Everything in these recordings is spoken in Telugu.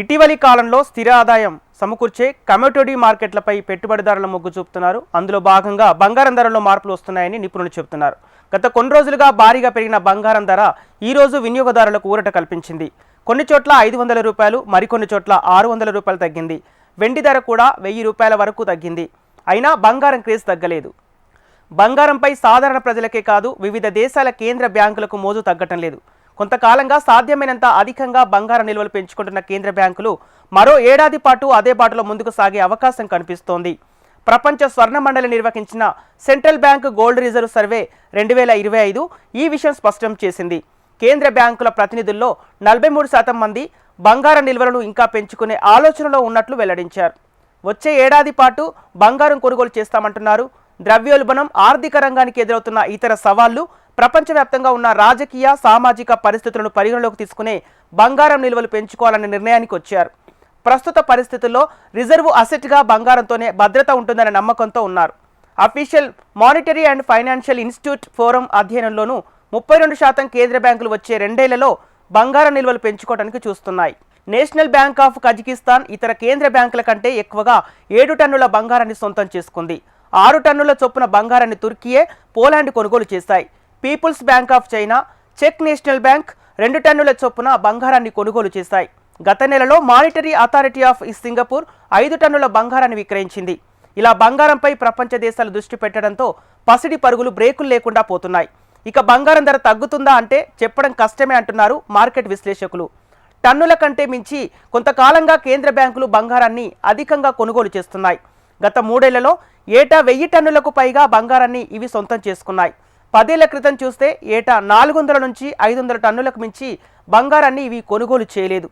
ఇటీవలి కాలంలో స్థిర ఆదాయం సమకూర్చే కమోడిటీ మార్కెట్లపై పెట్టుబడిదారుల మొగ్గు చూపుతున్నారు. అందులో భాగంగా బంగారం ధరల్లో మార్పులు వస్తున్నాయని నిపుణులు చెబుతున్నారు. గత కొన్ని రోజులుగా భారీగా పెరిగిన బంగారం ధర ఈ రోజు వినియోగదారులకు ఊరట కల్పించింది. కొన్ని చోట్ల ఐదు వందల రూపాయలు మరికొన్ని చోట్ల ఆరు వందల రూపాయలు తగ్గింది. వెండి ధర కూడా వెయ్యి రూపాయల వరకు తగ్గింది. అయినా బంగారం క్రేజ్ తగ్గలేదు. బంగారంపై సాధారణ ప్రజలకే కాదు వివిధ దేశాల కేంద్ర బ్యాంకులకు మోజు తగ్గటం లేదు. కొంతకాలంగా సాధ్యమైనంత అధికంగా బంగారం నిల్వలు పెంచుకుంటున్న కేంద్ర బ్యాంకులు మరో ఏడాది పాటు అదే బాటలో ముందుకు సాగే అవకాశం కనిపిస్తోంది. ప్రపంచ స్వర్ణ మండలి నిర్వహించిన central bank gold reserve survey రెండు వేల ఇరవై ఐదు ఈ విషయం స్పష్టం చేసింది. కేంద్ర బ్యాంకుల ప్రతినిధుల్లో నలభై మూడు శాతం మంది బంగారం నిల్వలను ఇంకా పెంచుకునే ఆలోచనలో ఉన్నట్లు వెల్లడించారు. వచ్చే ఏడాది పాటు బంగారం కొనుగోలు చేస్తామంటున్నారు ద్రవ్యోల్బణం ఆర్థిక రంగానికి ఎదురవుతున్న ఇతర సవాళ్ళు ప్రపంచవ్యాప్తంగా ఉన్న రాజకీయ సామాజిక పరిస్థితులను పరిగణలోకి తీసుకునే బంగారం నిల్వలు పెంచుకోవాలనే నిర్ణయానికి వచ్చారు. ప్రస్తుత పరిస్థితుల్లో రిజర్వ్ అసెట్గా బంగారంతోనే భద్రత ఉంటుందనే నమ్మకంతో ఉన్నారు. Official monetary and financial institute forum అధ్యయనంలోనూ ముప్పై రెండు శాతం కేంద్ర బ్యాంకులు వచ్చే రెండేళ్ళలో బంగారం నిల్వలు పెంచుకోవడానికి చూస్తున్నాయి. నేషనల్ బ్యాంక్ ఆఫ్ కజకిస్తాన్ ఇతర కేంద్ర బ్యాంకుల కంటే ఎక్కువగా ఏడు టన్నుల బంగారాన్ని సొంతం చేసుకుంది. ఆరు టన్నుల చొప్పున బంగారాన్ని తుర్కీయే పోలాండ్ కొనుగోలు చేశాయి పీపుల్స్ బ్యాంక్ ఆఫ్ చైనా చెక్ నేషనల్ బ్యాంక్ రెండు టన్నుల చొప్పున బంగారాన్ని కొనుగోలు చేశాయి గత నెలలో మానిటరీ అథారిటీ ఆఫ్ సింగపూర్ ఐదు టన్నుల బంగారాన్ని విక్రయించింది. ఇలా బంగారంపై ప్రపంచ దేశాలు దృష్టి పెట్టడంతో పసిడి పరుగులు బ్రేకులు లేకుండా పోతున్నాయి. ఇక బంగారం ధర తగ్గుతుందా అంటే చెప్పడం కష్టమే అంటున్నారు మార్కెట్ విశ్లేషకులు. టన్నుల కంటే మించి కొంతకాలంగా కేంద్ర బ్యాంకులు బంగారాన్ని అధికంగా కొనుగోలు చేస్తున్నాయి. గత మూడేళ్ళలో ఏటా వెయ్యి టన్నులకు పైగా బంగారాన్ని ఇవి సొంతం చేసుకున్నాయి. పదేళ్ళ క్రితం చూస్తే ఏటా నాలుగు వందల నుంచి ఐదు వందల టన్నులకు మించి బంగారాన్ని ఇవి కొనుగోలు చేయలేదు.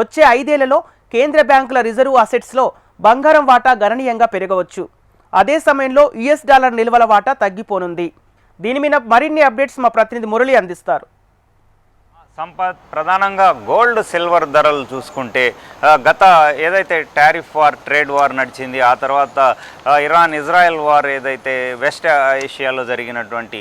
వచ్చే ఐదేళ్ళలో కేంద్ర బ్యాంకుల రిజర్వ్ అసెట్స్లో బంగారం వాటా గణనీయంగా పెరగవచ్చు. అదే సమయంలో యుఎస్ డాలర్ నిల్వల వాటా తగ్గిపోనుంది. దీని మీద మరిన్ని అప్డేట్స్ మా ప్రతినిధి మురళి అందిస్తారు. సంపత్ ప్రధానంగా గోల్డ్ సిల్వర్ ధరలు చూసుకుంటే గత ఏదైతే టారిఫ్ వార్ ట్రేడ్ వార్ నడిచింది ఆ తర్వాత ఇరాన్ ఇజ్రాయెల్ వార్ ఏదైతే వెస్ట్ ఏషియాలో జరిగినటువంటి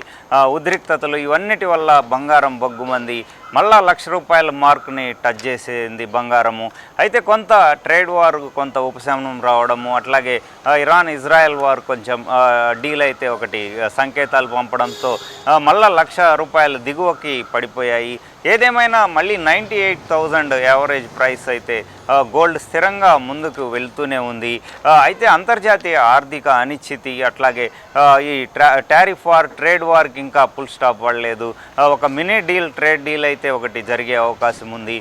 ఉద్రిక్తతలు ఇవన్నిటి వల్ల బంగారం బొగ్గుమంది మళ్ళా లక్ష రూపాయల మార్కుని టచ్ చేసింది బంగారము. అయితే కొంత ట్రేడ్ వార్ కొంత ఉపశమనం రావడము అట్లాగే ఇరాన్ ఇజ్రాయెల్ వార్ కొంచెం డీల్ అయితే ఒకటి సంకేతాలు పంపడంతో మళ్ళా లక్ష రూపాయలు దిగువకి పడిపోయాయి. ఏదేమైనా మళ్ళీ ninety eight thousand average price అయితే గోల్డ్ స్థిరంగా ముందుకు వెళ్తూనే ఉంది. అయితే అంతర్జాతీయ ఆర్థిక అనిశ్చితి అట్లాగే ఈ ట్రా టారిఫ్ వార్ ట్రేడ్ వార్కి ఇంకా ఫుల్ స్టాప్ పడలేదు. ఒక మినీ డీల్ ట్రేడ్ డీల్ అయితే ఒకటి జరిగే అవకాశం ఉంది.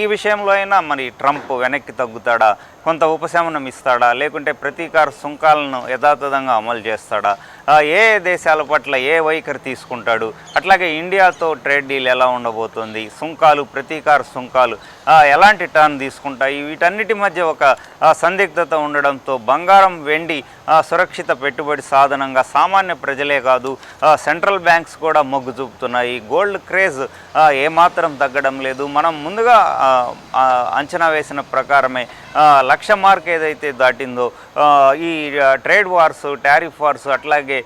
ఈ విషయంలో అయినా మరి ట్రంప్ వెనక్కి తగ్గుతాడా? కొంత ఉపశమనం ఇస్తాడా? లేకుంటే ప్రతీకార సుంకాలను యథాతథంగా అమలు చేస్తాడా? ఏ దేశాల పట్ల ఏ వైఖరి తీసుకుంటాడు? అట్లాగే ఇండియాతో ట్రేడ్ డీల్ ఎలా ఉండబోతుంది? సుంకాలు ప్రతీకార సుంకాలు ఎలాంటి టర్న్ తీసుకుంటాయి? వీటన్నిటి మధ్య ఒక సందిగ్ధత ఉండడంతో బంగారం వెండి సురక్షిత పెట్టుబడి సాధనంగా సామాన్య ప్రజలే కాదు సెంట్రల్ బ్యాంక్స్ కూడా మొగ్గు చూపుతున్నాయి. గోల్డ్ క్రేజ్ ఏమాత్రం తగ్గడం లేదు. మనం ముందుగా అంచనా వేసిన ప్రకారమే లక్ష మార్క్ ఏదైతే దాటిందో ఈ ట్రేడ్ వార్స్ టారిఫ్ వార్స్ అట్లాగే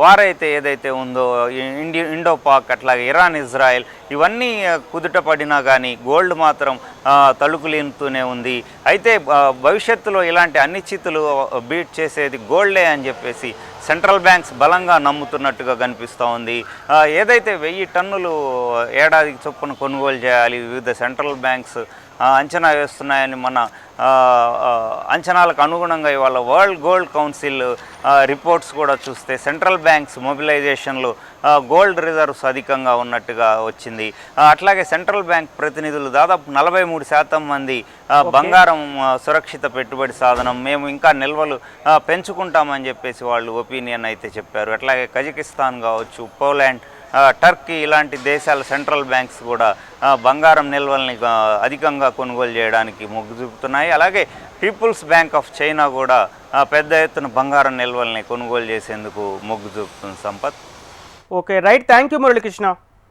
వార్ అయితే ఏదైతే ఉందో ఈ ఇండి ఇండో పాక్ అట్లాగే ఇరాన్ ఇజ్రాయెల్ ఇవన్నీ కుదుట పడినా కానీ గోల్డ్ మాత్రం ఆ, ఉంది. అయితే భవిష్యత్తులో ఇలాంటి అనిశ్చితులు బీట్ చేసి చేసేది గోల్డే అని చెప్పేసి సెంట్రల్ బ్యాంక్స్ బలంగా నమ్ముతున్నట్టుగా కనిపిస్తూ ఉంది. ఏదైతే వెయ్యి టన్నులు ఏడాదికి చొప్పున కొనుగోలు చేయాలి వివిధ సెంట్రల్ బ్యాంక్స్ అంచనా వేస్తున్నాయని మన అంచనాలకు అనుగుణంగా ఇవాళ వరల్డ్ గోల్డ్ కౌన్సిల్ రిపోర్ట్స్ కూడా చూస్తే సెంట్రల్ బ్యాంక్స్ మొబిలైజేషన్లు గోల్డ్ రిజర్వ్స్ అధికంగా ఉన్నట్టుగా వచ్చింది. అట్లాగే సెంట్రల్ బ్యాంక్ ప్రతినిధులు దాదాపు నలభై మూడు శాతం మంది బంగారం సురక్షిత పెట్టుబడి సాధనం మేము ఇంకా నిల్వలు పెంచుకుంటామని చెప్పేసి వాళ్ళు ఒపీనియన్ అయితే చెప్పారు. అట్లాగే కజకిస్తాన్ కావచ్చు పోలాండ్ టర్కీ ఇలాంటి దేశాల సెంట్రల్ బ్యాంక్స్ కూడా బంగారం నిల్వల్ని అధికంగా కొనుగోలు చేయడానికి మొగ్గు చూపుతున్నాయి. అలాగే పీపుల్స్ బ్యాంక్ ఆఫ్ చైనా కూడా పెద్ద ఎత్తున బంగారం నిల్వల్ని కొనుగోలు చేసేందుకు మొగ్గు చూపుతుంది Sampath. Okay right. Thank you Muralikrishna.